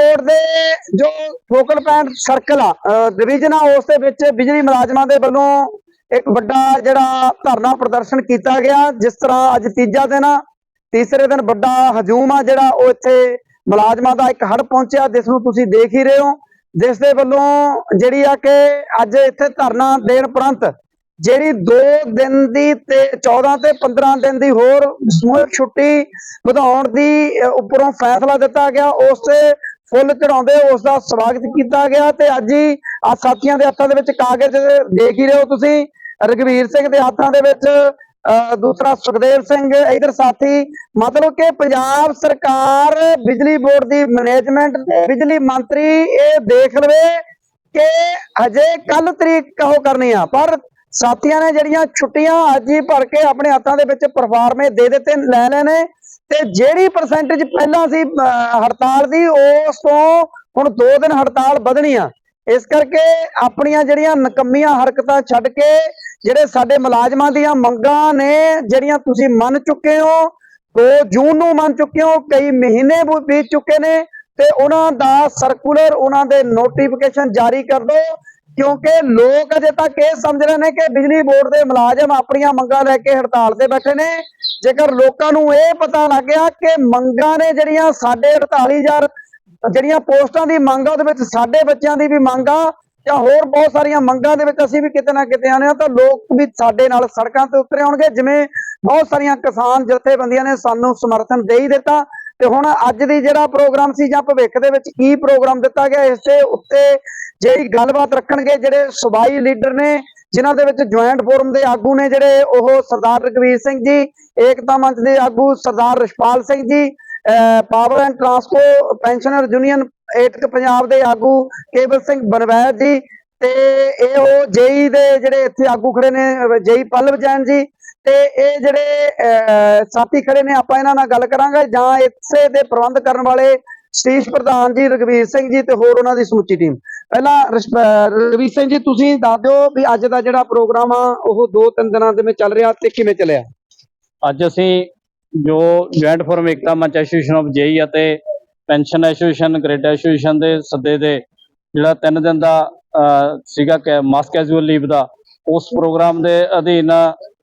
Board ਦੇ ਜੋ focal point circle ਆ ਡਿਵੀਜ਼ਨ ਆ, ਉਸ ਦੇ ਵਿੱਚ ਬਿਜਲੀ ਮੁਲਾਜ਼ਮਾਂ ਦੇ ਵੱਲੋਂ ਇੱਕ ਵੱਡਾ ਜਿਹੜਾ ਧਰਨਾ ਪ੍ਰਦਰਸ਼ਨ ਕੀਤਾ ਗਿਆ, ਜਿਸ ਤਰ੍ਹਾਂ ਅੱਜ ਤੀਜਾ ਦਿਨ ਆ। ਤੀਸਰੇ ਦਿਨ ਵੱਡਾ ਹਜੂਮ ਆ ਜਿਹੜਾ ਉਹ ਇੱਥੇ ਮੁਲਾਜ਼ਮਾਂ ਦਾ ਇੱਕ ਹੜ ਪਹੁੰਚਿਆ, ਜਿਸ ਨੂੰ ਤੁਸੀਂ ਦੇਖ ਹੀ ਰਹੇ ਹੋ। ਜਿਸ ਦੇ ਵੱਲੋਂ ਜਿਹੜੀ ਆ ਕਿ ਅੱਜ ਇੱਥੇ ਧਰਨਾ ਦੇਣ ਪ੍ਰੰਤ ਜਿਹੜੀ 2 ਦਿਨ ਦੀ ਤੇ 14 ਤੇ 15 ਦਿਨ ਦੀ ਹੋਰ ਸਮੂਹਿਕ ਛੁੱਟੀ ਵਧਾਉਣ ਦੀ ਉੱਪਰੋਂ ਫੈਸਲਾ ਦਿੱਤਾ ਗਿਆ, ਉਸ ਤੇ ਫੁੱਲ ਚੜਾਉਂਦੇ ਉਸ ਦਾ ਸਵਾਗਤ ਕੀਤਾ ਗਿਆ ਤੇ ਅੱਜ ਹੀ ਆ ਸਾਥੀਆਂ ਦੇ ਹੱਥਾਂ ਦੇ ਵਿੱਚ ਕਾਗਜ਼ ਦੇਖ ਹੀ ਰਹੇ ਹੋ ਤੁਸੀਂ। ਰਗਵੀਰ ਸਿੰਘ ਦੇ ਹੱਥਾਂ ਦੇ ਵਿੱਚ ਅ, ਦੂਸਰਾ ਸੁਖਦੇਵ ਸਿੰਘ ਇਧਰ ਸਾਥੀ ਮਤਲਬ ਕਿ ਪੰਜਾਬ ਸਰਕਾਰ ਬਿਜਲੀ ਬੋਰਡ ਦੀ ਮੈਨੇਜਮੈਂਟ ਬਿਜਲੀ ਮੰਤਰੀ ਇਹ ਦੇਖ ਲਵੇ ਕਿ ਹਜੇ ਕੱਲ ਤਰੀਕ ਉਹ ਕਰਨੀ ਆ ਪਰ ਸਾਥੀਆਂ ਨੇ ਜਿਹੜੀਆਂ ਛੁੱਟੀਆਂ ਅੱਜ ਹੀ ਭਰ ਕੇ ਆਪਣੇ ਹੱਥਾਂ ਦੇ ਵਿੱਚ ਪਰਫਾਰਮੇ ਦੇ ਦਿੱਤੇ ਲੈ ਲੈਣੇ ਤੇ ਜਿਹੜੀ ਪਰਸੈਂਟੇਜ ਪਹਿਲਾਂ ਸੀ ਹੜਤਾਲ ਦੀ ਉਸ ਤੋਂ ਹੁਣ 2 ਦਿਨ ਹੜਤਾਲ ਵਧਣੀ ਆ। ਇਸ ਕਰਕੇ ਆਪਣੀਆਂ ਜਿਹੜੀਆਂ ਨਕੰਮੀਆਂ ਹਰਕਤਾਂ ਛੱਡ ਕੇ, ਜਿਹੜੇ ਸਾਡੇ ਮੁਲਾਜ਼ਮਾਂ ਦੀਆਂ ਮੰਗਾਂ ਨੇ, ਜਿਹੜੀਆਂ ਤੁਸੀਂ ਮੰਨ ਚੁੱਕੇ ਹੋ 2 ਜੂਨ ਨੂੰ ਮੰਨ ਚੁੱਕੇ ਹੋ, ਕਈ ਮਹੀਨੇ ਵੀ ਬੀਤ ਚੁੱਕੇ ਨੇ, ਤੇ ਉਹਨਾਂ ਦਾ ਸਰਕੂਲਰ ਉਹਨਾਂ ਦੇ ਨੋਟੀਫਿਕੇਸ਼ਨ ਜਾਰੀ ਕਰ ਦਿਓ। ਕਿਉਂਕਿ ਲੋਕ ਅਜੇ ਤੱਕ ਇਹ ਸਮਝ ਰਹੇ ਨੇ ਕਿ ਬਿਜਲੀ ਬੋਰਡ ਦੇ ਮੁਲਾਜ਼ਮ ਆਪਣੀਆਂ ਮੰਗਾਂ ਲੈ ਕੇ ਹੜਤਾਲ ਤੇ ਬੈਠੇ ਨੇ। ਜੇਕਰ ਲੋਕਾਂ ਨੂੰ ਇਹ ਪਤਾ ਲੱਗ ਗਿਆ ਕਿ ਮੰਗਾਂ ਨੇ ਜਿਹੜੀਆਂ ਸਾਡੇ 48000 ਜਿਹੜੀਆਂ ਪੋਸਟਾਂ ਦੀ ਮੰਗ ਆ, ਉਹਦੇ ਵਿੱਚ ਸਾਡੇ ਬੱਚਿਆਂ ਦੀ ਵੀ ਮੰਗ ਆ, ਜਾਂ ਹੋਰ ਬਹੁਤ ਸਾਰੀਆਂ ਮੰਗਾਂ ਦੇ ਵਿੱਚ ਅਸੀਂ ਵੀ ਕਿਤੇ ਨਾ ਕਿਤੇ ਆਨੇ ਆ ਤਾਂ ਲੋਕ ਵੀ ਸਾਡੇ ਨਾਲ ਸੜਕਾਂ ਤੇ ਉਤਰੇ ਆਉਣਗੇ ਜਿਵੇਂ ਬਹੁਤ ਸਾਰੀਆਂ ਕਿਸਾਨ ਜਥੇਬੰਦੀਆਂ ਨੇ ਸਾਨੂੰ ਸਮਰਥਨ ਦੇ ਹੀ ਦਿੱਤਾ। ਤੇ ਹੁਣ ਅੱਜ ਦੀ ਜਿਹੜਾ ਪ੍ਰੋਗਰਾਮ ਸੀ ਜਾਂ ਭਵਿੱਖ ਦੇ ਵਿੱਚ ਕੀ ਪ੍ਰੋਗਰਾਮ ਦਿੱਤਾ ਗਿਆ, ਇਸ ਦੇ ਉੱਤੇ ਜਿਹੜੀ ਗੱਲਬਾਤ ਰੱਖਣਗੇ ਜਿਹੜੇ ਸੂਬਾਈ ਲੀਡਰ ਨੇ, ਜਿਨ੍ਹਾਂ ਦੇ ਵਿੱਚ ਜੁਆਇੰਟ ਫੋਰਮ ਦੇ ਆਗੂ ਨੇ ਜਿਹੜੇ ਉਹ ਸਰਦਾਰ ਰਘਵੀਰ ਸਿੰਘ ਜੀ, ਏਕਤਾ ਮੰਚ ਦੇ ਆਗੂ ਸਰਦਾਰ ਰਿਸ਼ਪਾਲ ਸਿੰਘ ਜੀ ਪਾਵਰ ਐਂਡ ਟਰਾਂਸਪੋ ਪੈਨਸ਼ਨਰ ਯੂਨੀਅਨ ਏਟਕ ਪੰਜਾਬ ਦੇ ਆਗੂ ਕੇਵਲ ਸਿੰਘ ਬਨਵੈਦ ਜੀ ਤੇ ਇਹ ਉਹ ਜੇਈ ਦੇ ਜਿਹੜੇ ਇੱਥੇ ਆਗੂ ਖੜੇ ਨੇ ਜੇਈ ਪੱਲਵ ਜੈਨ ਜੀ ਤੇ ਇਹ ਜਿਹੜੇ ਸਾਥੀ ਖੜੇ ਨੇ ਆਪਾਂ ਇਹਨਾਂ ਨਾਲ ਗੱਲ ਕਰਾਂਗੇ ਜਾਂ ਇਸੇ ਦੇ ਪ੍ਰਬੰਧ ਕਰਨ ਵਾਲੇ ਸਤੀਸ਼ ਪ੍ਰਧਾਨ ਜੀ ਰਗਵੀਰ ਸਿੰਘ ਜੀ ਤੇ ਹੋਰ ਉਹਨਾਂ ਦੀ ਸਮੁੱਚੀ ਟੀਮ ਪਹਿਲਾਂ ਰਗਵੀਰ ਸਿੰਘ ਜੀ ਤੁਸੀਂ ਦੱਸ ਦਿਓ ਵੀ ਅੱਜ ਦਾ ਜਿਹੜਾ ਪ੍ਰੋਗਰਾਮ ਆ ਉਹ 2-3 ਦਿਨਾਂ ਦੇ ਵਿੱਚ ਚੱਲ ਰਿਹਾ ਤੇ ਕਿਵੇਂ ਚੱਲਿਆ? ਅੱਜ ਅਸੀਂ ਜੋ ਜੁਆਇੰਟ ਫੋਰਮ ਏਕਤਾ ਮੰਚ ਐਸੋਸੀਏਸ਼ਨ ਆਫ ਜੇਈ ਅਤੇ ਪੈਨਸ਼ਨ ਐਸੋਸੀਏਸ਼ਨ ਗ੍ਰੇਡ ਐਸੋਸੀਏਸ਼ਨ ਦੇ ਸੱਦੇ ਦੇ ਜਿਹੜਾ 3 ਦਿਨ ਦਾ ਅਹ, ਸੀਗਾ ਮਾਸ ਕੈਜੂਅਲ ਲੀਵ ਦਾ ਉਸ ਪ੍ਰੋਗਰਾਮ ਦੇ ਅਧੀਨ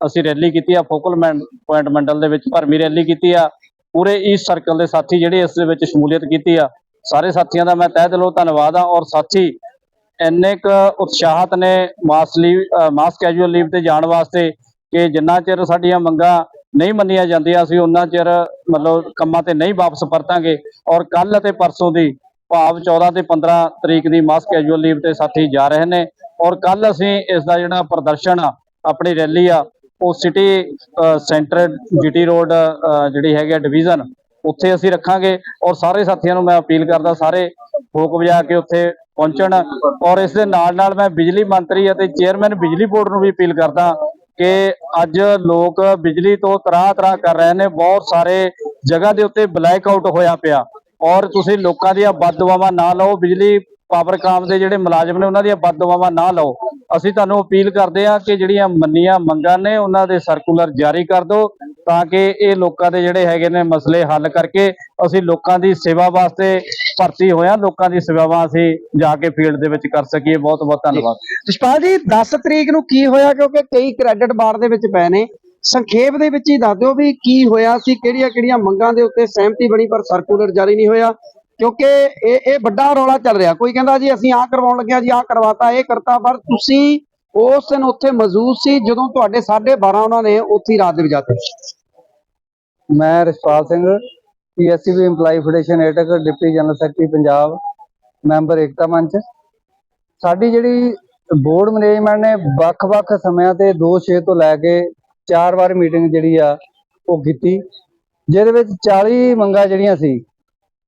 ਅਸੀਂ ਰੈਲੀ ਕੀਤੀ ਆ ਫੋਕਲ ਪੁਆਇੰਟ ਮੰਡਲ ਦੇ ਵਿੱਚ ਭਰਮੀ ਰੈਲੀ ਕੀਤੀ ਆ। ਪੂਰੇ ਈਸਟ ਸਰਕਲ ਦੇ ਸਾਥੀ ਜਿਹੜੇ ਇਸ ਦੇ ਵਿੱਚ ਸ਼ਮੂਲੀਅਤ ਕੀਤੀ ਆ। ਸਾਰੇ ਸਾਥੀਆਂ ਦਾ ਮੈਂ ਤਹਿ ਦਿਲੋਂ ਧੰਨਵਾਦ ਆ ਔਰ ਸਾਥੀ ਇੰਨੇ ਕੁ ਉਤਸ਼ਾਹਤ ਨੇ mass leave mass casual leave ਤੇ ਜਾਣ ਵਾਸਤੇ ਕਿ ਜਿੰਨਾ ਚਿਰ ਸਾਡੀਆਂ ਮੰਗਾਂ ਨਹੀਂ ਮੰਨੀਆਂ ਜਾਂਦੀਆਂ, ਅਸੀਂ ਉਹਨਾਂ ਚਿਰ ਮਤਲਬ ਕੰਮਾਂ ਤੇ ਨਹੀਂ ਵਾਪਸ ਪਰਤਾਂਗੇ। ਔਰ ਕੱਲ ਅਤੇ ਪਰਸੋਂ ਦੀ ਭਾਵ 14 ਤੇ 15 ਤਰੀਕ ਦੀ ਮਾਸ ਕੈਜੂਅਲ ਲੀਵ ਤੇ ਸਾਥੀ ਜਾ ਰਹੇ ਨੇ। ਔਰ ਕੱਲ ਅਸੀਂ ਇਸ ਦਾ ਜਿਹੜਾ ਪ੍ਰਦਰਸ਼ਨ ਆ, ਆਪਣੀ ਰੈਲੀ ਆ ਉਹ ਸਿਟੀ ਸੈਂਟਰ ਜੀਟੀ ਰੋਡ ਜਿਹੜੀ ਹੈਗੀ ਆ ਡਿਵੀਜ਼ਨ ਉੱਥੇ ਅਸੀਂ ਰੱਖਾਂਗੇ ਔਰ ਸਾਰੇ ਸਾਥੀਆਂ ਨੂੰ ਮੈਂ ਅਪੀਲ ਕਰਦਾ ਸਾਰੇ ਫੋਕ ਵਜਾ ਕੇ ਉੱਥੇ ਪਹੁੰਚਣ ਔਰ ਇਸ ਦੇ ਨਾਲ ਨਾਲ ਮੈਂ ਬਿਜਲੀ ਮੰਤਰੀ ਅਤੇ ਚੇਅਰਮੈਨ ਬਿਜਲੀ ਬੋਰਡ ਨੂੰ ਵੀ ਅਪੀਲ ਕਰਦਾ ਕਿ ਅੱਜ ਲੋਕ ਬਿਜਲੀ ਤੋਂ ਤਰਾਹ ਤਰਾਹ ਕਰ ਰਹੇ ਨੇ, ਬਹੁਤ ਸਾਰੇ ਜਗ੍ਹਾ ਦੇ ਉੱਤੇ ਬਲੈਕ ਆਊਟ ਹੋਇਆ ਪਿਆ ਔਰ ਤੁਸੀਂ ਲੋਕਾਂ ਦੀਆਂ ਬਦਦੁਆਵਾਂ ਨਾ ਲਓ, ਬਿਜਲੀ ਪਾਵਰਕਾਮ ਦੇ ਜਿਹੜੇ ਮੁਲਾਜ਼ਮ ਨੇ ਉਹਨਾਂ ਦੀਆਂ ਬਦਦੁਆਵਾਂ ਨਾ ਲਓ। ਅਸੀਂ ਤੁਹਾਨੂੰ ਅਪੀਲ ਕਰਦੇ ਹਾਂ ਕਿ ਜਿਹੜੀਆਂ ਮੰਨੀਆਂ ਮੰਗਾਂ ਨੇ ਉਹਨਾਂ ਦੇ ਸਰਕੂਲਰ ਜਾਰੀ ਕਰ ਦਿਓ ਤਾਂ ਕਿ ਇਹ ਲੋਕਾਂ ਦੇ ਜਿਹੜੇ ਹੈਗੇ ਨੇ ਮਸਲੇ ਹੱਲ ਕਰਕੇ ਅਸੀਂ ਲੋਕਾਂ ਦੀ ਸੇਵਾ ਵਾਸਤੇ ਭਰਤੀ ਹੋਇਆ ਲੋਕਾਂ ਦੀ ਸੇਵਾਵਾਂ ਅਸੀਂ ਜਾ ਕੇ ਫੀਲਡ ਦੇ ਵਿੱਚ ਕਰ ਸਕੀਏ। ਬਹੁਤ ਬਹੁਤ ਧੰਨਵਾਦ। ਰਿਸ਼ਪਾਲ ਜੀ 10 ਤਰੀਕ ਨੂੰ ਕੀ ਹੋਇਆ? ਕਿਉਂਕਿ ਕਈ ਕ੍ਰੈਡਿਟ ਬਾਰ ਦੇ ਵਿੱਚ ਪਏ ਨੇ। ਸੰਖੇਪ ਦੇ ਵਿੱਚ ਹੀ ਦੱਸ ਦਿਓ ਵੀ ਕੀ ਹੋਇਆ ਸੀ ਕਿਹੜੀਆਂ ਕਿਹੜੀਆਂ ਮੰਗਾਂ ਦੇ ਉੱਤੇ ਸਹਿਮਤੀ ਬਣੀ, ਪਰ ਸਰਕੂਲਰ ਜਾਰੀ ਨਹੀਂ ਹੋਇਆ। ਕਿਉਂਕਿ ਇਹ ਇਹ ਵੱਡਾ ਰੌਲਾ ਚੱਲ ਰਿਹਾ। ਕੋਈ ਕਹਿੰਦਾ ਜੀ ਅਸੀਂ ਆਹ ਕਰਵਾਉਣ ਲੱਗਿਆ ਜੀ, ਆਹ ਕਰਵਾਤਾ, ਇਹ ਕਰਤਾ, ਪਰ ਤੁਸੀਂ ਉਸ ਦਿਨ ਉੱਥੇ ਮੌਜੂਦ ਸੀ ਜਦੋਂ ਤੁਹਾਡੇ 12:30 ਉਹਨਾਂ ਨੇ ਉੱਥੇ ਰਾਤ ਦੇ ਵਜਾਤੇ। ਮੈਂ Rishpal Singh PSCB EMPLOYE federation AITUC deputy general secretary Punjab member Ekta Manch ਸਾਡੀ ਜਿਹੜੀ ਬੋਰਡ ਮੈਨੇਜਮੈਂਟ ਨੇ ਵੱਖ-ਵੱਖ ਸਮਿਆਂ ਤੇ 2-6 ਤੋਂ ਲੈ ਕੇ 4 ਵਾਰ ਮੀਟਿੰਗ ਜਿਹੜੀ ਆ, ਉਹ ਕੀਤੀ। ਜਿਹਦੇ ਵਿੱਚ 40 ਮੰਗਾਂ ਜਿਹੜੀਆਂ ਸੀ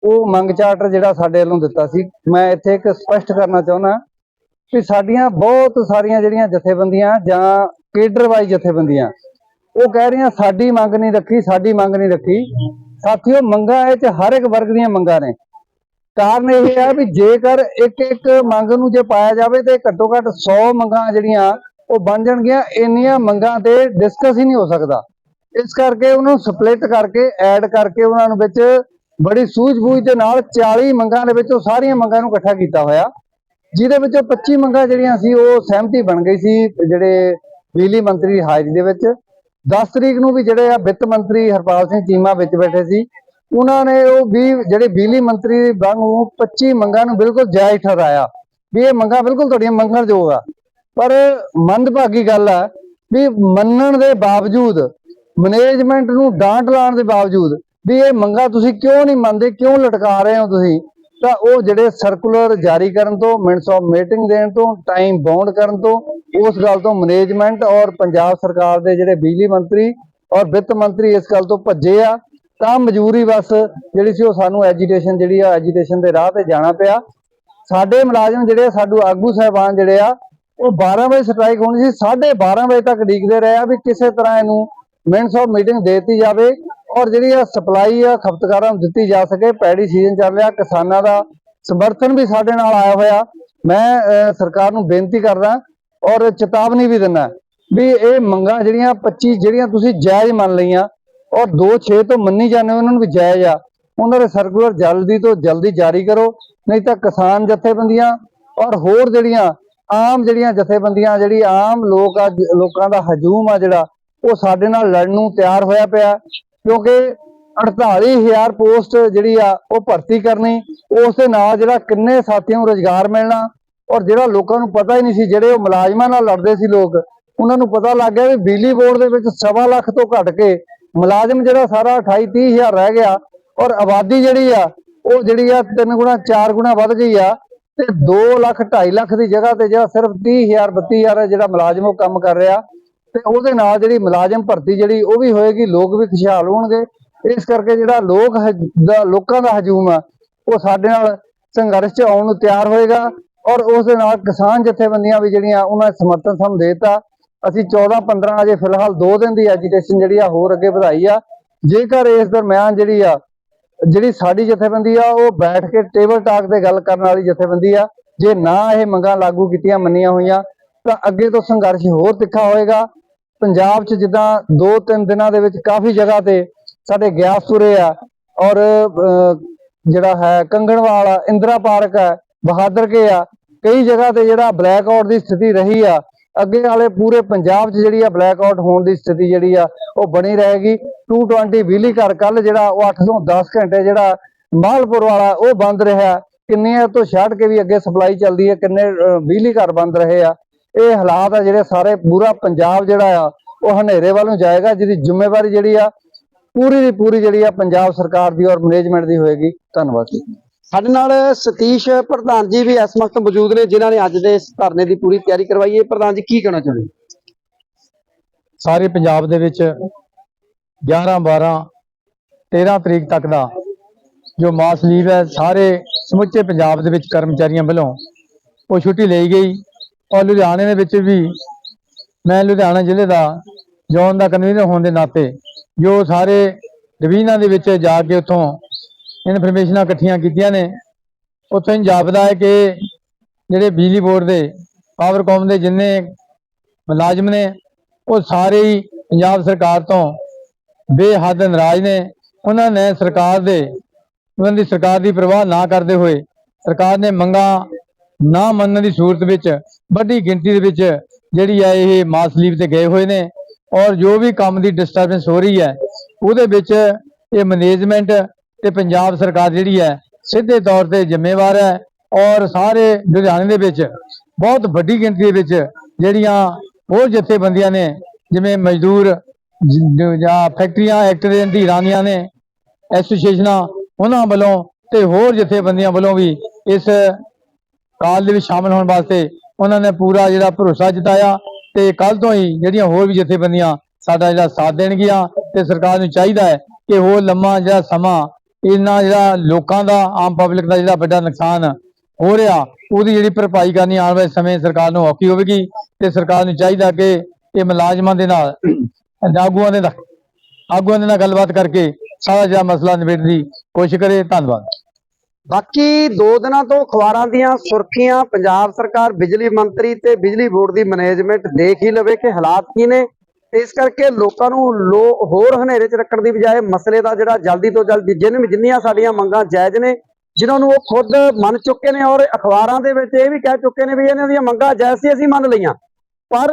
ਉਹ ਮੰਗ ਚਾਰਟਰ ਜਿਹੜਾ ਸਾਡੇ ਵੱਲੋਂ ਦਿੱਤਾ ਸੀ, ਮੈਂ ਇੱਥੇ ਇੱਕ ਸਪਸ਼ਟ ਕਰਨਾ ਚਾਹੁੰਦਾ ਕਿ ਸਾਡੀਆਂ ਬਹੁਤ ਸਾਰੀਆਂ ਜਿਹੜੀਆਂ ਜਥੇਬੰਦੀਆਂ ਜਾਂ ਕੇਡਰ ਵਾਈਜ਼ ਜਥੇਬੰਦੀਆਂ, ਉਹ ਕਹਿ ਰਹੀਆਂ ਸਾਡੀ ਮੰਗ ਨਹੀਂ ਰੱਖੀ, ਸਾਡੀ ਮੰਗ ਨਹੀਂ ਰੱਖੀ। ਸਾਥੀਓ, ਮੰਗਾਂ ਇਹ ਚ ਹਰ ਇੱਕ ਵਰਗ ਦੀਆਂ ਮੰਗਾਂ ਨੇ। ਕਾਰਨ ਇਹ ਹੈ ਵੀ ਜੇਕਰ ਇੱਕ ਇੱਕ ਮੰਗ ਨੂੰ ਜੇ ਪਾਇਆ ਜਾਵੇ ਤੇ ਘੱਟੋ ਘੱਟ 100 ਮੰਗਾਂ ਜਿਹੜੀਆਂ ਉਹ ਬਣ ਜਾਣਗੀਆਂ, ਇੰਨੀਆਂ ਮੰਗਾਂ ਤੇ ਡਿਸਕਸ ਹੀ ਨਹੀਂ ਹੋ ਸਕਦਾ। ਇਸ ਕਰਕੇ ਉਹਨੂੰ ਸਪਲਿਟ ਕਰਕੇ ਐਡ ਕਰਕੇ ਉਹਨਾਂ ਨੂੰ ਵਿੱਚ ਬੜੀ ਸੂਝ-ਬੂਝ ਦੇ ਨਾਲ 40 ਮੰਗਾਂ ਦੇ ਵਿੱਚੋਂ ਸਾਰੀਆਂ ਮੰਗਾਂ ਨੂੰ ਇਕੱਠਾ ਕੀਤਾ ਹੋਇਆ। ਜਿਹਦੇ ਵਿੱਚੋਂ 25 ਮੰਗਾਂ ਜਿਹੜੀਆਂ ਸੀ, ਉਹ ਸਹਿਮਤੀ ਬਣ ਗਈ ਸੀ ਜਿਹੜੇ ਬਿਜਲੀ ਮੰਤਰੀ ਦੀ ਹਾਜ਼ਰੀ ਦੇ ਵਿੱਚ। 10 ਤਰੀਕ ਨੂੰ ਵੀ ਜਿਹੜੇ ਆ ਵਿੱਤ ਮੰਤਰੀ ਹਰਪਾਲ ਸਿੰਘ ਚੀਮਾ ਵਿੱਚ ਬੈਠੇ ਸੀ, ਉਹਨਾਂ ਨੇ ਉਹ ਵੀ ਜਿਹੜੇ ਬਿਜਲੀ ਮੰਤਰੀ ਵਾਂਗੂ 25 ਮੰਗਾਂ ਨੂੰ ਬਿਲਕੁਲ ਜਾਇਜ਼ ਠਹਿਰਾਇਆ। ਵੀ ਇਹ ਮੰਗਾਂ ਬਿਲਕੁਲ ਤੁਹਾਡੀਆਂ ਮੰਗਣਯੋਗ ਆ। ਪਰ ਮੰਦਭਾਗੀ ਗੱਲ ਆ ਵੀ ਮੰਨਣ ਦੇ ਬਾਵਜੂਦ, ਮੈਨੇਜਮੈਂਟ ਨੂੰ ਡਾਂਟ ਲਾਉਣ ਦੇ ਬਾਵਜੂਦ ਵੀ ਇਹ ਮੰਗਾਂ ਤੁਸੀਂ ਕਿਉਂ ਨਹੀਂ ਮੰਨਦੇ ਕਿਉਂ ਲਟਕਾ ਰਹੇ ਹੋ ਤੁਸੀਂ? ਤਾਂ ਉਹ ਜਿਹੜੇ ਸਰਕੂਲਰ ਜਾਰੀ ਕਰਨ ਤੋਂ ਮਿੰਟਸ ਆਫ ਮੀਟਿੰਗ ਦੇਣ ਤੋਂ ਟਾਈਮ ਬਾਉਂਡ ਕਰਨ ਤੋਂ ਉਸ ਗੱਲ ਤੋਂ ਮੈਨੇਜਮੈਂਟ ਔਰ ਪੰਜਾਬ ਸਰਕਾਰ ਦੇ ਜਿਹੜੇ ਬਿਜਲੀ ਮੰਤਰੀ ਔਰ ਵਿੱਤ ਮੰਤਰੀ ਇਸ ਗੱਲ ਤੋਂ ਭੱਜੇ ਆ ਤਾਂ ਮਜਬੂਰੀ ਬਸ ਜਿਹੜੀ ਸੀ ਉਹ ਸਾਨੂੰ ਐਜੀਟੇਸ਼ਨ ਜਿਹੜੀ ਆ ਐਜੀਟੇਸ਼ਨ ਦੇ ਰਾਹ ਤੇ ਜਾਣਾ ਪਿਆ। ਸਾਡੇ ਮੁਲਾਜ਼ਮ ਜਿਹੜੇ ਆ, ਸਾਡੂ ਆਗੂ ਸਾਹਿਬਾਨ ਜਿਹੜੇ ਆ ਉਹ 12 ਵਜੇ ਸਟ੍ਰਾਈਕ ਹੋਣੀ ਸੀ 12:30 ਵਜੇ ਤੱਕ ਉਡੀਕਦੇ ਰਹੇ ਆ ਵੀ ਕਿਸੇ ਤਰ੍ਹਾਂ ਇਹਨੂੰ ਮਿੰਟਸ ਆਫ ਮੀਟਿੰਗ ਦੇਤੀ ਜਾਵੇ। ਔਰ ਜਿਹੜੀ ਆ ਸਪਲਾਈ ਆ ਖਪਤਕਾਰਾਂ ਨੂੰ ਦਿੱਤੀ ਜਾ ਸਕੇ, ਪੈੜੀ ਸੀਜ਼ਨ ਚੱਲ ਰਿਹਾ, ਕਿਸਾਨਾਂ ਦਾ ਸਮਰਥਨ ਵੀ ਸਾਡੇ ਨਾਲ ਆਇਆ ਹੋਇਆ। ਮੈਂ ਸਰਕਾਰ ਨੂੰ ਬੇਨਤੀ ਕਰਦਾ ਔਰ ਚੇਤਾਵਨੀ ਵੀ ਦਿੰਦਾ ਵੀ ਇਹ ਮੰਗਾਂ ਜਿਹੜੀਆਂ 25 ਜਿਹੜੀਆਂ ਤੁਸੀਂ ਜਾਇਜ਼ ਮੰਨ ਲਈਆਂ ਔਰ 2-6 ਤੋਂ ਮੰਨੀ ਜਾਂਦੇ ਉਹਨਾਂ ਨੂੰ ਵੀ ਜਾਇਜ਼ ਆ। ਉਹਨਾਂ ਦੇ ਸਰਕੂਲਰ ਜਲਦੀ ਤੋਂ ਜਲਦੀ ਜਾਰੀ ਕਰੋ, ਨਹੀਂ ਤਾਂ ਕਿਸਾਨ ਜਥੇਬੰਦੀਆਂ ਔਰ ਹੋਰ ਜਿਹੜੀਆਂ ਆਮ ਜਿਹੜੀਆਂ ਜਥੇਬੰਦੀਆਂ, ਜਿਹੜੀ ਆਮ ਲੋਕ ਆ ਲੋਕਾਂ ਦਾ ਹਜੂਮ ਆ ਜਿਹੜਾ, ਉਹ ਸਾਡੇ ਨਾਲ ਲੜਨ ਨੂੰ ਤਿਆਰ ਹੋਇਆ ਪਿਆ। ਕਿਉਂਕਿ 48000 ਪੋਸਟ ਜਿਹੜੀ ਆ ਉਹ ਭਰਤੀ ਕਰਨੀ ਉਸ ਦੇ ਨਾਲ ਜਿਹੜਾ ਕਿੰਨੇ ਸਾਥੀਆਂ ਨੂੰ ਰੋਜ਼ਗਾਰ ਮਿਲਣਾ, ਔਰ ਜਿਹੜਾ ਲੋਕਾਂ ਨੂੰ ਪਤਾ ਹੀ ਨਹੀਂ ਸੀ, ਜਿਹੜੇ ਉਹ ਮੁਲਾਜ਼ਮਾਂ ਨਾਲ ਲੜਦੇ ਸੀ ਲੋਕ, ਉਹਨਾਂ ਨੂੰ ਪਤਾ ਲੱਗ ਗਿਆ ਵੀ ਬਿਜਲੀ ਬੋਰਡ ਦੇ ਵਿੱਚ ਸਵਾ ਲੱਖ ਤੋਂ ਘਟ ਕੇ ਮੁਲਾਜ਼ਮ ਜਿਹੜਾ ਸਾਰਾ 28 30000 ਰਹਿ ਗਿਆ, ਔਰ ਆਬਾਦੀ ਜਿਹੜੀ ਆ, ਉਹ ਜਿਹੜੀ ਆ ਤਿੰਨ ਗੁਣਾ, ਚਾਰ ਗੁਣਾ ਵੱਧ ਗਈ ਆ, ਤੇ 2 ਲੱਖ 2.5 ਲੱਖ ਦੀ ਜਗ੍ਹਾ ਤੇ ਜਿਹੜਾ ਸਿਰਫ 30000 32000 ਜਿਹੜਾ ਮੁਲਾਜ਼ਮ ਉਹ ਕੰਮ ਕਰ ਰਿਹਾ ਤੇ ਉਹਦੇ ਨਾਲ ਜਿਹੜੀ ਮੁਲਾਜ਼ਮ ਭਰਤੀ ਜਿਹੜੀ ਉਹ ਵੀ ਹੋਏਗੀ, ਲੋਕ ਵੀ ਖੁਸ਼ਹਾਲ ਹੋਣਗੇ। ਇਸ ਕਰਕੇ ਜਿਹੜਾ ਲੋਕ ਦਾ, ਲੋਕਾਂ ਦਾ ਹਜੂਮ ਆ, ਉਹ ਸਾਡੇ ਨਾਲ ਸੰਘਰਸ਼ 'ਚ ਆਉਣ ਨੂੰ ਤਿਆਰ ਹੋਏਗਾ ਔਰ ਉਸ ਦੇ ਨਾਲ ਕਿਸਾਨ ਜਥੇਬੰਦੀਆਂ ਵੀ ਜਿਹੜੀਆਂ ਉਹਨਾਂ ਨੇ ਸਮਰਥਨ ਸਾਨੂੰ ਦੇਤਾ। ਅਸੀਂ 14 15 ਅਜੇ ਫਿਲਹਾਲ 2 ਦਿਨ ਦੀ ਐਜੀਟੇਸ਼ਨ ਜਿਹੜੀ ਆ ਹੋਰ ਅੱਗੇ ਵਧਾਈ ਆ। ਜੇਕਰ ਇਸ ਦਰਮਿਆਨ ਜਿਹੜੀ ਆ, ਜਿਹੜੀ ਸਾਡੀ ਜਥੇਬੰਦੀ ਆ, ਉਹ ਬੈਠ ਕੇ ਟੇਬਲ ਟਾਕ ਤੇ ਗੱਲ ਕਰਨ ਵਾਲੀ ਜਥੇਬੰਦੀ ਆ, ਜੇ ਨਾ ਇਹ ਮੰਗਾਂ ਲਾਗੂ ਕੀਤੀਆਂ ਮੰਨੀਆਂ ਹੋਈਆਂ, ਤਾਂ ਅੱਗੇ ਤੋਂ ਸੰਘਰਸ਼ ਹੋਰ ਤਿੱਖਾ ਹੋਏਗਾ। ਪੰਜਾਬ 'ਚ ਜਿੱਦਾਂ 2-3 ਦਿਨਾਂ ਦੇ ਵਿੱਚ ਕਾਫੀ ਜਗ੍ਹਾ ਤੇ ਸਾਡੇ ਗਿਆਸਪੁਰੇ ਆ ਔਰ ਜਿਹੜਾ ਹੈ ਕੰਗਣਵਾਲ ਆ, ਇੰਦਰਾ ਪਾਰਕ ਆ, ਬਹਾਦਰ ਕੇ ਆ, ਕਈ ਜਗ੍ਹਾ ਤੇ ਜਿਹੜਾ ਬਲੈਕ ਆਊਟ ਦੀ ਸਥਿਤੀ ਰਹੀ ਆ, ਅੱਗੇ ਵਾਲੇ ਪੂਰੇ ਪੰਜਾਬ 'ਚ ਜਿਹੜੀ ਆ ਬਲੈਕ ਆਊਟ ਹੋਣ ਦੀ ਸਥਿਤੀ ਜਿਹੜੀ ਆ, ਉਹ ਬਣੀ ਰਹੇਗੀ। 220 ਬਿਜਲੀ ਘਰ ਕੱਲ ਜਿਹੜਾ ਉਹ 8 ਤੋਂ 10 ਘੰਟੇ ਜਿਹੜਾ ਮਾਲਪੁਰ ਵਾਲਾ ਉਹ ਬੰਦ ਰਿਹਾ। ਕਿੰਨੇ ਤੋਂ ਛੱਡ ਕੇ ਵੀ ਅੱਗੇ ਸਪਲਾਈ ਚੱਲਦੀ ਹੈ, ਕਿੰਨੇ ਬਿਜਲੀ ਘਰ ਬੰਦ ਰਹੇ ਆ। ਇਹ ਹਾਲਾਤ ਆ ਜਿਹੜੇ ਸਾਰੇ ਪੂਰਾ ਪੰਜਾਬ ਜਿਹੜਾ ਆ ਉਹ ਹਨੇਰੇ ਵੱਲ ਨੂੰ ਜਾਏਗਾ ਜਿਹਦੀ ਜ਼ਿੰਮੇਵਾਰੀ ਜਿਹੜੀ ਆ ਪੂਰੀ ਦੀ ਪੂਰੀ ਜਿਹੜੀ ਆ ਪੰਜਾਬ ਸਰਕਾਰ ਦੀ ਔਰ ਮੈਨੇਜਮੈਂਟ ਦੀ ਹੋਏਗੀ। ਧੰਨਵਾਦ ਜੀ। ਸਾਡੇ ਨਾਲ ਸਤੀਸ਼ ਪ੍ਰਧਾਨ ਜੀ ਵੀ ਇਸ ਵਕਤ ਮੌਜੂਦ ਨੇ ਜਿਨ੍ਹਾਂ ਨੇ ਅੱਜ ਦੇ ਇਸ ਧਰਨੇ ਦੀ ਪੂਰੀ ਤਿਆਰੀ ਕਰਵਾਈ ਹੈ। ਪ੍ਰਧਾਨ ਜੀ ਕੀ ਕਹਿਣਾ ਚਾਹੁੰਦੇ ਸਾਰੇ ਪੰਜਾਬ ਦੇ ਵਿੱਚ 11 12 13 ਤਰੀਕ ਤੱਕ ਦਾ ਜੋ ਮਾਸ ਲੀਵ ਹੈ ਸਾਰੇ ਸਮੁੱਚੇ ਪੰਜਾਬ ਦੇ ਵਿੱਚ ਕਰਮਚਾਰੀਆਂ ਵੱਲੋਂ ਉਹ ਛੁੱਟੀ ਲਈ ਗਈ। ਔਰ ਲੁਧਿਆਣੇ ਦੇ ਵਿੱਚ ਵੀ ਮੈਂ ਲੁਧਿਆਣਾ ਜ਼ਿਲ੍ਹੇ ਦਾ ਜ਼ੋਨ ਦਾ ਕਨਵੀਨਰ ਹੋਣ ਦੇ ਨਾਤੇ ਜੋ ਸਾਰੇ ਡਿਵੀਜ਼ਨਾਂ ਦੇ ਵਿੱਚ ਜਾ ਕੇ ਉੱਥੋਂ ਇਨਫੋਰਮੇਸ਼ਨਾਂ ਇਕੱਠੀਆਂ ਕੀਤੀਆਂ ਨੇ, ਉੱਥੋਂ ਹੀ ਜਾਪਦਾ ਹੈ ਕਿ ਜਿਹੜੇ ਬਿਜਲੀ ਬੋਰਡ ਦੇ ਪਾਵਰਕਾਮ ਦੇ ਜਿੰਨੇ ਮੁਲਾਜ਼ਮ ਨੇ, ਉਹ ਸਾਰੇ ਹੀ ਪੰਜਾਬ ਸਰਕਾਰ ਤੋਂ ਬੇਹੱਦ ਨਾਰਾਜ਼ ਨੇ। ਉਹਨਾਂ ਨੇ ਸਰਕਾਰ ਦੇ, ਉਹਨਾਂ ਦੀ ਸਰਕਾਰ ਦੀ ਪਰਵਾਹ ਨਾ ਕਰਦੇ ਹੋਏ ਸਰਕਾਰ ਨੇ ਮੰਗਾਂ ਨਾ ਮੰਨਣ ਦੀ ਸੂਰਤ ਵਿੱਚ, ਵੱਡੀ ਗਿਣਤੀ ਦੇ ਵਿੱਚ ਜਿਹੜੀ ਹੈ ਇਹ ਮਾਸਲੀਵ ਤੇ ਗਏ ਹੋਏ ਨੇ ਔਰ ਜੋ ਵੀ ਕੰਮ ਦੀ ਡਿਸਟਰਬੈਂਸ ਹੋ ਰਹੀ ਹੈ, ਉਹਦੇ ਵਿੱਚ ਇਹ ਮੈਨੇਜਮੈਂਟ ਤੇ ਪੰਜਾਬ ਸਰਕਾਰ ਜਿਹੜੀ ਹੈ, ਸਿੱਧੇ ਤੌਰ ਤੇ ਜ਼ਿੰਮੇਵਾਰ ਹੈ ਔਰ ਸਾਰੇ ਲੁਧਿਆਣੇ ਦੇ ਵਿੱਚ ਬਹੁਤ ਵੱਡੀ ਗਿਣਤੀ ਦੇ ਵਿੱਚ ਜਿਹੜੀਆਂ ਹੋਰ ਜਥੇਬੰਦੀਆਂ ਨੇ, ਜਿਵੇਂ ਮਜ਼ਦੂਰ, ਜਾਂ ਫੈਕਟਰੀਆਂ ਐਕਟ ਦੇ ਅਧੀਰਾਨੀਆਂ ਨੇ, ਐਸੋਸੀਏਸ਼ਨਾਂ, ਉਹਨਾਂ ਵੱਲੋਂ ਤੇ ਹੋਰ ਜਥੇਬੰਦੀਆਂ ਵੱਲੋਂ ਵੀ ਇਸ ਕਾਲ ਦੇ ਵਿੱਚ ਸ਼ਾਮਲ ਹੋਣ ਵਾਸਤੇ ਉਹਨਾਂ ਨੇ ਪੂਰਾ ਜਿਹੜਾ ਭਰੋਸਾ ਜਤਾਇਆ ਤੇ ਕੱਲ ਤੋਂ ਹੀ ਜਿਹੜੀਆਂ ਹੋਰ ਵੀ ਜਥੇਬੰਦੀਆਂ ਸਾਡਾ ਜਿਹੜਾ ਸਾਥ ਦੇਣਗੀਆਂ ਤੇ ਸਰਕਾਰ ਨੂੰ ਚਾਹੀਦਾ ਹੈ ਕਿ ਹੋਰ ਲੰਮਾ ਜਿਹੜਾ ਸਮਾਂ ਇਹਨਾਂ ਜਿਹੜਾ ਲੋਕਾਂ ਦਾ, ਆਮ ਪਬਲਿਕ ਦਾ ਜਿਹੜਾ ਵੱਡਾ ਨੁਕਸਾਨ ਹੋ ਰਿਹਾ, ਉਹਦੀ ਜਿਹੜੀ ਭਰਪਾਈ ਕਰਨੀ ਆਉਣ ਵਾਲੇ ਸਮੇਂ ਸਰਕਾਰ ਨੂੰ ਔਖੀ ਹੋਵੇਗੀ ਤੇ ਸਰਕਾਰ ਨੂੰ ਚਾਹੀਦਾ ਕਿ ਇਹ ਮੁਲਾਜ਼ਮਾਂ ਦੇ ਨਾਲ, ਆਗੂਆਂ ਦੇ ਨਾਲ, ਆਗੂਆਂ ਦੇ ਨਾਲ ਗੱਲਬਾਤ ਕਰਕੇ ਸਾਰਾ ਜਿਹੜਾ ਮਸਲਾ ਨਿਬੇੜਨ ਦੀ ਕੋਸ਼ਿਸ਼ ਕਰੇ। ਧੰਨਵਾਦ। ਬਾਕੀ ਦੋ ਦਿਨਾਂ ਤੋਂ ਅਖਬਾਰਾਂ ਦੀਆਂ ਸੁਰਖੀਆਂ, ਪੰਜਾਬ ਸਰਕਾਰ ਬਿਜਲੀ ਮੰਤਰੀ ਤੇ ਬਿਜਲੀ ਬੋਰਡ ਦੀ ਮੈਨੇਜਮੈਂਟ ਦੇਖ ਹੀ ਲਵੇ ਕਿ ਹਾਲਾਤ ਕੀ ਨੇ। ਇਸ ਕਰਕੇ ਲੋਕਾਂ ਨੂੰ ਲੋ, ਹੋਰ ਹਨੇਰੇ 'ਚ ਰੱਖਣ ਦੀ ਬਜਾਏ ਮਸਲੇ ਦਾ ਜਿਹੜਾ ਜਲਦੀ ਤੋਂ ਜਲਦੀ ਜਿਨ ਜਿੰਨੀਆਂ ਸਾਡੀਆਂ ਮੰਗਾਂ ਜਾਇਜ਼ ਨੇ, ਜਿਨ੍ਹਾਂ ਨੂੰ ਉਹ ਖੁਦ ਮੰਨ ਚੁੱਕੇ ਨੇ ਔਰ ਅਖਬਾਰਾਂ ਦੇ ਵਿੱਚ ਇਹ ਵੀ ਕਹਿ ਚੁੱਕੇ ਨੇ ਵੀ ਇਹਨਾਂ ਦੀਆਂ ਮੰਗਾਂ ਜਾਇਜ਼ ਸੀ, ਅਸੀਂ ਮੰਨ ਲਈਆਂ। ਪਰ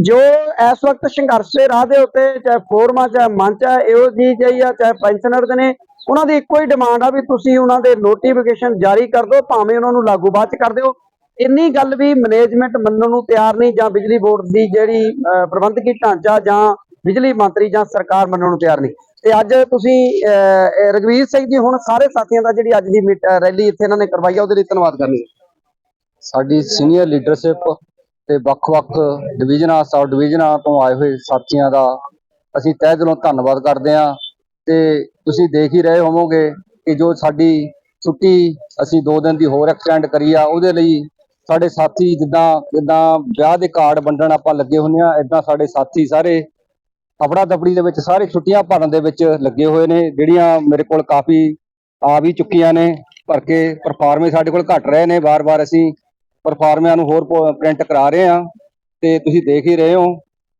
ਜੋ ਇਸ ਵਕਤ ਸੰਘਰਸ਼ ਦੇ ਰਾਹ ਦੇ ਉੱਤੇ ਚਾਹੇ ਫੋਰਮ ਆ ਚਾਹੇ ਮੰਚ ਆ ਇਹੋ ਜੀ ਜਿਹੀ ਆ ਚਾਹੇ ਪੈਨਸ਼ਨਰ ਦੇ ਨੇ ਉਹਨਾਂ ਦੀ ਇੱਕੋ ਹੀ ਡਿਮਾਂਡ ਆ ਵੀ ਤੁਸੀਂ ਉਹਨਾਂ ਦੇ ਨੋਟੀਫਿਕੇਸ਼ਨ ਜਾਰੀ ਕਰ ਦਿਓ ਭਾਵੇਂ ਉਹਨਾਂ ਨੂੰ ਲਾਗੂ ਬਾਅਦ ਚ ਕਰ ਦਿਓ। ਇੰਨੀ ਗੱਲ ਵੀ ਮੈਨੇਜਮੈਂਟ ਮੰਨਣ ਨੂੰ ਤਿਆਰ ਨਹੀਂ ਜਾਂ ਬਿਜਲੀ ਬੋਰਡ ਦੀ ਜਿਹੜੀ ਪ੍ਰਬੰਧਕੀ ਢਾਂਚਾ ਜਾਂ ਬਿਜਲੀ ਮੰਤਰੀ ਜਾਂ ਸਰਕਾਰ ਮੰਨਣ ਨੂੰ ਤਿਆਰ ਨਹੀਂ। ਤੇ ਅੱਜ ਤੁਸੀਂ ਅਹ, ਰਘਵੀਰ ਸਿੰਘ ਜੀ ਹੁਣ ਸਾਰੇ ਸਾਥੀਆਂ ਦਾ ਜਿਹੜੀ ਅੱਜ ਦੀ ਮੀਟ- ਰੈਲੀ ਇੱਥੇ ਇਹਨਾਂ ਨੇ ਕਰਵਾਈ ਆ ਉਹਦੇ ਲਈ ਧੰਨਵਾਦ ਕਰਨੀ। ਸਾਡੀ ਸੀਨੀਅਰ ਲੀਡਰਸ਼ਿਪ ਤੇ ਵੱਖ-ਵੱਖ ਡਿਵੀਜ਼ਨਾਂ ਸਬ ਡਿਵੀਜ਼ਨਾਂ ਤੋਂ ਆਏ ਹੋਏ ਸਾਥੀਆਂ ਦਾ ਅਸੀਂ ਤਹਿ ਦਿਲੋਂ ਧੰਨਵਾਦ ਕਰਦੇ ਹਾਂ ਤੇ ਤੁਸੀਂ ਦੇਖ ਹੀ ਰਹੇ ਹੋਵੋਗੇ ਕਿ ਜੋ ਸਾਡੀ ਛੁੱਟੀ ਅਸੀਂ 2 ਦਿਨ ਦੀ ਹੋਰ ਐਕਸਟੈਂਡ ਕਰੀ ਆ, ਉਹਦੇ ਲਈ ਸਾਡੇ ਸਾਥੀ ਜਿੱਦਾਂ ਜਿੱਦਾਂ ਵਿਆਹ ਦੇ ਕਾਰਡ ਵੰਡਣ ਆਪਾਂ ਲੱਗੇ ਹੁੰਦੇ ਆ ਇਦਾਂ ਸਾਡੇ ਸਾਥੀ ਸਾਰੇ ਆਪਣਾ ਦਫੜੀ ਦੇ ਵਿੱਚ ਸਾਰੇ ਛੁੱਟੀਆਂ ਭਰਨ ਦੇ ਵਿੱਚ ਲੱਗੇ ਹੋਏ ਨੇ, ਜਿਹੜੀਆਂ ਮੇਰੇ ਕੋਲ ਕਾਫੀ ਆ ਵੀ ਚੁੱਕੀਆਂ ਨੇ, ਭਰ ਕੇ ਪਰਫਾਰਮੇ ਸਾਡੇ ਕੋਲ ਘਟ ਰਹੇ ਨੇ, ਵਾਰ-ਵਾਰ ਅਸੀਂ ਪਰਫਾਰਮਿਆਂ ਨੂੰ ਹੋਰ ਪ੍ਰਿੰਟ ਕਰਾ ਰਹੇ ਆ ਤੇ ਤੁਸੀਂ ਦੇਖ ਹੀ ਰਹੇ ਹੋ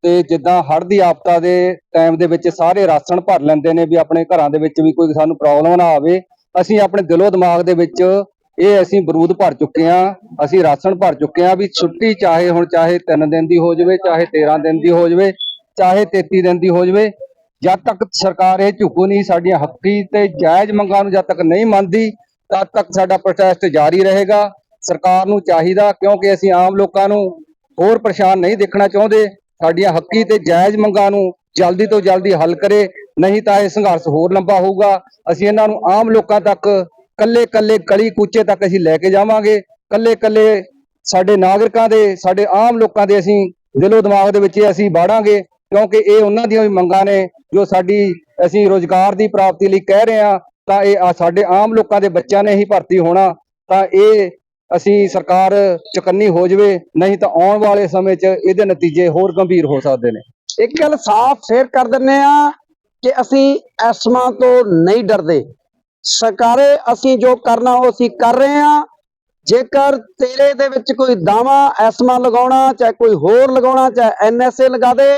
ਤੇ ਜਿੱਦਾਂ ਹੜ੍ਹ ਦੀ ਆਪਤਾ ਦੇ ਟਾਈਮ ਦੇ ਵਿੱਚ ਸਾਰੇ ਰਾਸ਼ਨ ਭਰ ਲੈਂਦੇ ਨੇ ਵੀ ਆਪਣੇ ਘਰਾਂ ਦੇ ਵਿੱਚ ਵੀ ਕੋਈ ਸਾਨੂੰ ਪ੍ਰੋਬਲਮ ਨਾ ਆਵੇ, ਅਸੀਂ ਆਪਣੇ ਦਿਲੋਂ ਦਿਮਾਗ ਦੇ ਵਿੱਚ ਇਹ ਅਸੀਂ ਬਰੂਦ ਭਰ ਚੁੱਕੇ ਆ ਅਸੀਂ ਰਾਸ਼ਨ ਭਰ ਚੁੱਕੇ ਆ ਵੀ ਛੁੱਟੀ ਚਾਹੇ ਹੁਣ ਚਾਹੇ 3 ਦਿਨ ਦੀ ਹੋ ਜਾਵੇ, ਚਾਹੇ 13 ਦਿਨ ਦੀ ਹੋ ਜਾਵੇ, ਚਾਹੇ 33 ਦਿਨ ਦੀ ਹੋ ਜਾਵੇ, ਜਦ ਤੱਕ ਸਰਕਾਰ ਇਹ ਝੁਕੂ ਨਹੀਂ ਸਾਡੀਆਂ ਹੱਕੀ ਤੇ ਜਾਇਜ਼ ਮੰਗਾਂ ਨੂੰ ਜਦ ਤੱਕ ਨਹੀਂ ਮੰਨਦੀ, ਤਦ ਤੱਕ ਸਾਡਾ ਪ੍ਰੋਟੈਸਟ ਜਾਰੀ ਰਹੇਗਾ। ਸਰਕਾਰ ਨੂੰ ਚਾਹੀਦਾ, ਕਿਉਂਕਿ ਅਸੀਂ ਆਮ ਲੋਕਾਂ ਨੂੰ ਹੋਰ ਪਰੇਸ਼ਾਨ ਨਹੀਂ ਦੇਖਣਾ ਚਾਹੁੰਦੇ। ਸਾਡੀਆਂ ਹੱਕੀ ਤੇ ਜਾਇਜ਼ ਮੰਗਾਂ ਨੂੰ ਜਲਦੀ ਤੋਂ ਜਲਦੀ ਹੱਲ ਕਰੇ, ਨਹੀਂ ਤਾਂ ਇਹ ਸੰਘਰਸ਼ ਹੋਰ ਲੰਬਾ ਹੋਊਗਾ। ਅਸੀਂ ਇਹਨਾਂ ਨੂੰ ਆਮ ਲੋਕਾਂ ਤੱਕ ਕੱਲੇ ਕੱਲੇ ਗਲੀ ਕੂਚੇ ਤੱਕ ਅਸੀਂ ਲੈ ਕੇ ਜਾਵਾਂਗੇ। ਕੱਲੇ ਕੱਲੇ ਸਾਡੇ ਨਾਗਰਿਕਾਂ ਦੇ, ਸਾਡੇ ਆਮ ਲੋਕਾਂ ਦੇ ਅਸੀਂ ਦਿਲੋਂ ਦਿਮਾਗ ਦੇ ਵਿੱਚ ਅਸੀਂ ਬਾੜਾਂਗੇ ਕਿਉਂਕਿ ਇਹ ਉਹਨਾਂ ਦੀਆਂ ਵੀ ਮੰਗਾਂ ਨੇ ਜੋ ਸਾਡੀ ਅਸੀਂ ਰੋਜ਼ਗਾਰ ਦੀ ਪ੍ਰਾਪਤੀ ਲਈ ਕਹਿ ਰਹੇ ਹਾਂ। ਤਾਂ ਇਹ ਸਾਡੇ ਆਮ ਲੋਕਾਂ ਦੇ ਬੱਚਿਆਂ ਨੇ ਹੀ ਭਰਤੀ ਹੋਣਾ। ਤਾਂ ਇਹ ਅਸੀਂ ਸਰਕਾਰ ਚੁਕੰਨੀ ਹੋ ਜਾਵੇ, ਨਹੀਂ ਤਾਂ ਆਉਣ ਵਾਲੇ ਸਮੇਂ 'ਚ ਇਹਦੇ ਨਤੀਜੇ ਹੋਰ ਗੰਭੀਰ ਹੋ ਸਕਦੇ ਨੇ। ਇੱਕ ਗੱਲ ਸਾਫ਼ ਫੇਰ ਕਰ ਦਿੰਨੇ ਆ ਕਿ ਅਸੀਂ ਐਸਮਾ ਤੋਂ ਨਹੀਂ ਡਰਦੇ। ਸਰਕਾਰੇ ਅਸੀਂ ਜੋ ਕਰਨਾ ਉਹ ਅਸੀਂ ਕਰ ਰਹੇ ਆ ਜੇਕਰ ਤੇਰੇ ਦੇ ਵਿੱਚ ਕੋਈ ਦਾਵਾ ਐਸਮਾ ਲਗਾਉਣਾ, ਚਾਹੇ ਕੋਈ ਹੋਰ ਲਗਾਉਣਾ, ਚਾਹੇ ਐਨਐਸਏ ਲਗਾ ਦੇ,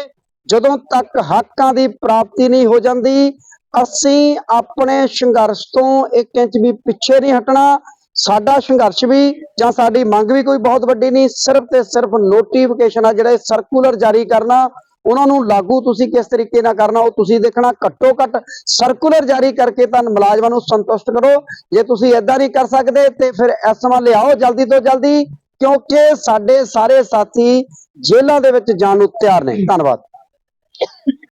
ਜਦੋਂ ਤੱਕ ਹੱਕਾਂ ਦੀ ਪ੍ਰਾਪਤੀ ਨਹੀਂ ਹੋ ਜਾਂਦੀ, ਅਸੀਂ ਆਪਣੇ ਸੰਘਰਸ਼ ਤੋਂ 1 ਇੰਚ ਵੀ ਪਿੱਛੇ ਨਹੀਂ ਹਟਣਾ। ਸਾਡਾ ਸੰਘਰਸ਼ ਵੀ ਜਾਂ ਸਾਡੀ ਮੰਗ ਵੀ ਕੋਈ ਬਹੁਤ ਵੱਡੀ ਨਹੀਂ, ਸਿਰਫ ਤੇ ਸਿਰਫ ਨੋਟੀਫਿਕੇਸ਼ਨ ਆ ਜਿਹੜਾ ਸਰਕੂਲਰ ਜਾਰੀ ਕਰਨਾ, ਉਹਨਾਂ ਨੂੰ ਲਾਗੂ ਤੁਸੀਂ ਕਿਸ ਤਰੀਕੇ ਨਾਲ ਕਰਨਾ, ਉਹ ਤੁਸੀਂ ਦੇਖਣਾ, ਘੱਟੋ ਘੱਟ ਸਰਕੂਲਰ ਜਾਰੀ ਕਰਕੇ ਤਾਂ ਮੁਲਾਜ਼ਮਾਂ ਨੂੰ ਸੰਤੁਸ਼ਟ ਕਰੋ। ਜੇ ਤੁਸੀਂ ਇਦਾਂ ਨਹੀਂ ਕਰ ਸਕਦੇ ਤੇ ਫਿਰ ਐਸਮਾ ਲਿਆਓ ਜਲਦੀ ਤੋਂ ਜਲਦੀ, ਕਿਉਂਕਿ ਸਾਡੇ ਸਾਰੇ ਸਾਥੀ ਜੇਲ੍ਹਾਂ ਦੇ ਵਿੱਚ ਜਾਣ ਨੂੰ ਤਿਆਰ ਨੇ। ਧੰਨਵਾਦ।